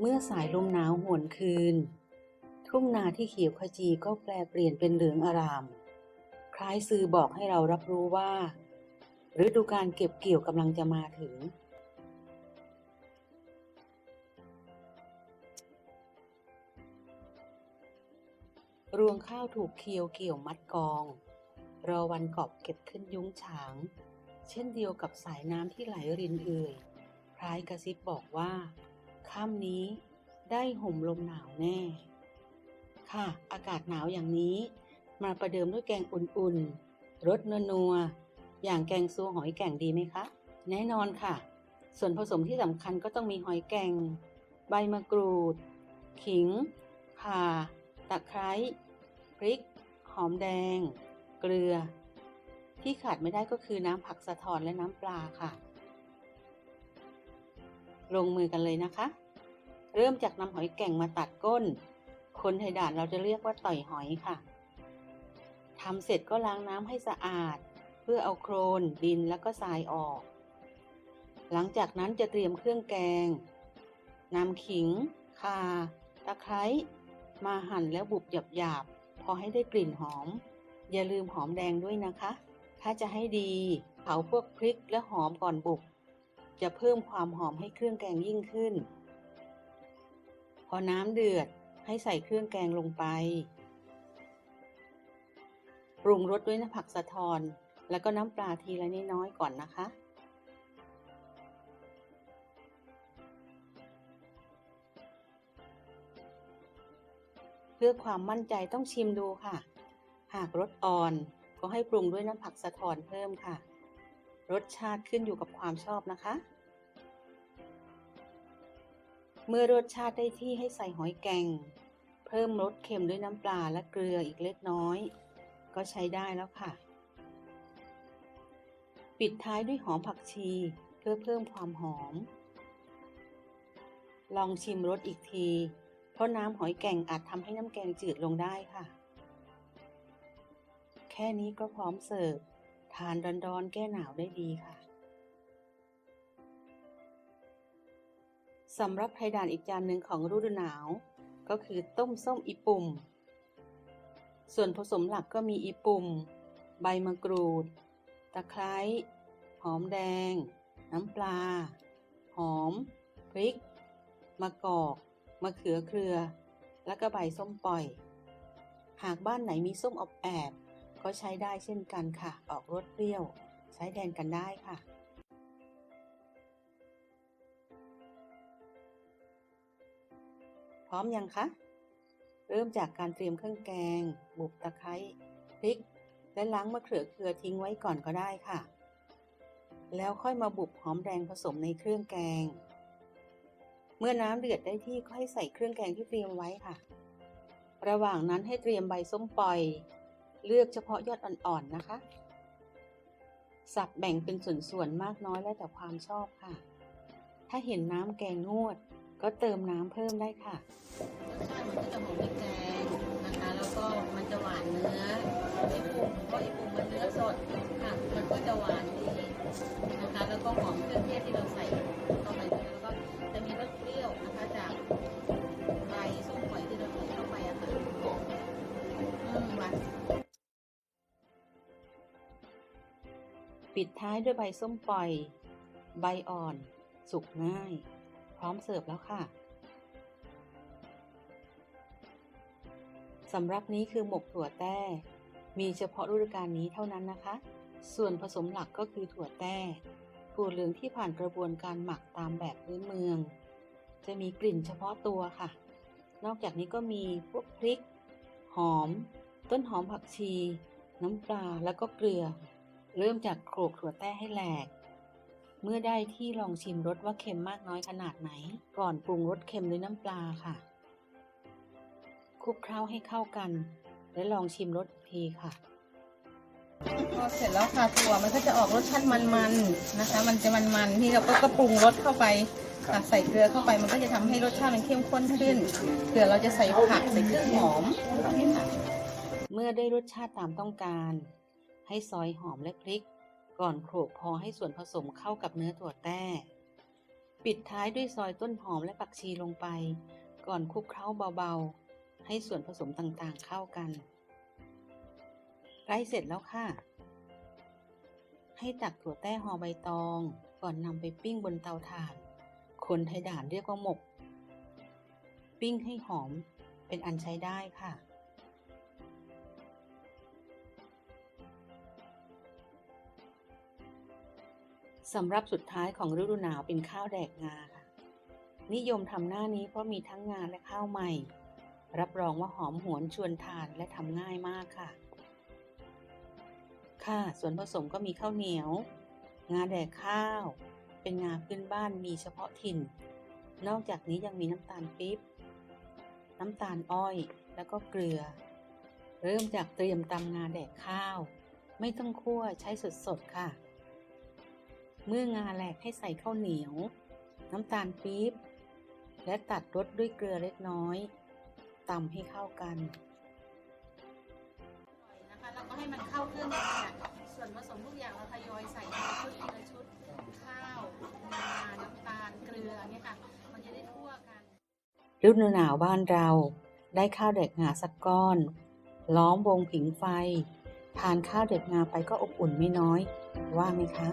เมื่อสายลมหนาวหวนคืน ทุ่งนาที่เขียวขจีก็แปลเปลี่ยนเป็นเหลืองอาราม คล้ายสื่อบอกให้เรารับรู้ว่าฤดูการเก็บเกี่ยวกำลังจะมาถึง รวงข้าวถูกเคียวเกี่ยวมัดกอง รอวันกอบเก็บขึ้นยุ้งฉาง เช่นเดียวกับสายน้ำที่ไหลรินเอื่อยคล้ายกระซิบบอกว่า ค่ำนี้ได้ห่มลมหนาวแน่ ค่ะ อากาศหนาวอย่างนี้ มาประเดิมด้วยแกงอุ่นๆรสนัวๆอย่างแกงซัวหอยแก่งดีไหมคะ แน่นอนค่ะ ส่วนผสมที่สำคัญก็ต้องมีหอยแกงใบมะกรูด ขิง ข่า ตะไคร้ พริก หอมแดง เกลือ ที่ขาดไม่ได้ก็คือน้ำผักสะทอนและน้ำปลาค่ะ ลงมือกันเลยนะคะ เริ่มจากนำหอยแก่งมาตัดก้น คนไทยด่านเราจะเรียกว่าต่อยหอยค่ะทำเสร็จก็ล้างน้ำให้สะอาด เพื่อเอาโครนดินแล้วก็ทรายออก หลังจากนั้นจะเตรียมเครื่องแกงนำขิงข่าตะไคร้มาหั่นแล้วบุบหยาบๆพอให้ได้กลิ่นหอม อย่าลืมหอมแดงด้วยนะคะ ถ้าจะให้ดีเผาพวกพริกและหอมก่อนบุก จะเพิ่มความหอมให้เครื่องแกงยิ่งขึ้น พอน้ำเดือดให้ใส่เครื่องแกงลงไป ปรุงรสด้วยน้ำผักสะทอนแล้วก็น้ำปลาทีละน้อยๆก่อนนะคะ เพื่อความมั่นใจต้องชิมดูค่ะ หากรสอ่อนก็ให้ปรุงด้วยน้ำผักสะทอนเพิ่มค่ะ รสชาติขึ้นอยู่กับความชอบนะคะ เมื่อรสชาติได้ที่ให้ใส่หอยแกงเพิ่มรสเค็มด้วยน้ำปลาและเกลืออีกเล็กน้อย ก็ใช้ได้แล้วค่ะ ปิดท้ายด้วยหอมผักชีเพื่อเพิ่มความหอม ลองชิมรสอีกที เพราะน้ำหอยแกงอาจทำให้น้ำแกงจืดลงได้ค่ะ แค่นี้ก็พร้อมเสิร์ฟ ทานร้อนๆแก้หนาวได้ดีค่ะสำหรับไทยด่านอีกจานหนึ่งของฤดูหนาว ก็คือต้มส้มอีปุ่ม ส่วนผสมหลักก็มีอีปุ่ม ใบมะกรูด ตะไคร้หอมแดง น้ำปลา หอม พริก มะกอกมะเขือเครือ และก็ใบส้มปล่อย หากบ้านไหนมีส้มอบแอบ ก็ใช้ได้เช่นกันค่ะ ออกรสเปรี้ยว ใช้แทนกันได้ค่ะ พร้อมยังคะ เริ่มจากการเตรียมเครื่องแกง บุบตะไคร้พริก และล้างมะเขือเคือทิ้งไว้ก่อนก็ได้ค่ะ แล้วค่อยมาบุบหอมแดงผสมในเครื่องแกง เมื่อน้ำเดือดได้ที่ก็ให้ใส่เครื่องแกงที่เตรียมไว้ค่ะ ระหว่างนั้นให้เตรียมใบส้มปล่อย เลือกเฉพาะยอดอ่อนๆนะคะ สับแบ่งเป็นส่วนๆมากน้อยแล้วแต่ความชอบค่ะ ถ้าเห็นน้ำแกงงวด ก็เติมน้ำเพิ่มได้ค่ะรสชาติมันก็จะหอมพริกแกงนะคะ แล้วก็มันจะหวานเนื้อไอปุ่มก็ไอปุ่มมันเนื้อสดค่ะ มันก็จะหวานดีนะคะ แล้วก็หอมเครื่องเทศที่ ปิดท้ายด้วยใบส้มปล่อย ใบอ่อน สุกง่าย พร้อมเสิร์ฟแล้วค่ะสำหรับนี้คือหมกถั่วแต้ มีเฉพาะฤดูกาลนี้เท่านั้นนะคะ ส่วนผสมหลักก็คือถั่วแต้ถั่วเหลืองที่ผ่านกระบวนการหมักตามแบบพื้นเมือง จะมีกลิ่นเฉพาะตัวค่ะ นอกจากนี้ก็มีพวกพริก หอม ต้นหอมผักชี น้ำปลาแล้วก็เกลือ เริ่มจากโขลกถั่วแต้ให้แหลก เมื่อได้ที่ลองชิมรสว่าเค็มมากน้อยขนาดไหน ก่อนปรุงรสเค็มด้วยน้ำปลาค่ะคลุกเคล้าให้เข้ากัน และลองชิมรสอีกทีค่ะพอเสร็จแล้วค่ะถั่วมันก็จะออกรสชาติมันๆนะคะ มันจะมันๆที่เราก็ก็ปรุงรสเข้าไปค่ะใส่เกลือเข้าไปมันก็จะทำให้รสชาติมันเข้มข้นขึ้นเผื่อเราจะใส่ผักใส่เครื่องหอมค่ะเมื่อได้รสชาติตามต้องการ ให้ซอยหอมและพริก ก่อนโขลกพอให้ส่วนผสมเข้ากับเนื้อถั่วแต้ ปิดท้ายด้วยซอยต้นหอมและผักชีลงไป ก่อนคลุกเคล้าเบาๆ ให้ส่วนผสมต่างๆเข้ากัน ใกล้เสร็จแล้วค่ะ ให้ตักถั่วแต้ห่อใบตอง ก่อนนำไปปิ้งบนเตาถ่าน คนไทยด่านเรียกว่าหมก ปิ้งให้หอมเป็นอันใช้ได้ค่ะ สำหรับสุดท้ายของฤดูหนาวเป็นข้าวแดกงาค่ะ นิยมทำหน้านี้เพราะมีทั้งงาและข้าวใหม่ รับรองว่าหอมหวนชวนทานและทำง่ายมากค่ะ ค่ะ ส่วนผสมก็มีข้าวเหนียว งาแดกข้าว เป็นงาพื้นบ้านมีเฉพาะถิ่น นอกจากนี้ยังมีน้ำตาลปี๊บ น้ำตาลอ้อยแล้วก็เกลือ เริ่มจากเตรียมตำงาแดกข้าว ไม่ต้องคั่วใช้สดๆค่ะ เมื่องาแหลกให้ใส่ข้าวเหนียว น้ำตาลปี๊บ และตัดรสด้วยเกลือเล็กน้อยตำให้เข้ากันนะคะแล้วก็ให้มันเข้าเครื่องกันค่ะส่วนผสมทุกอย่างเราทยอยใส่ทีละชุดทีละชุดข้าวงาน้ำตาลเกลือเนี่ยค่ะมันจะได้ทั่วกันฤดูหนาวบ้านเราได้ข้าวเด็กงาสักก้อน ล้อมวงผิงไฟ ทานข้าวเด็กงาไปก็อบอุ่นไม่น้อย ว่าไหมคะ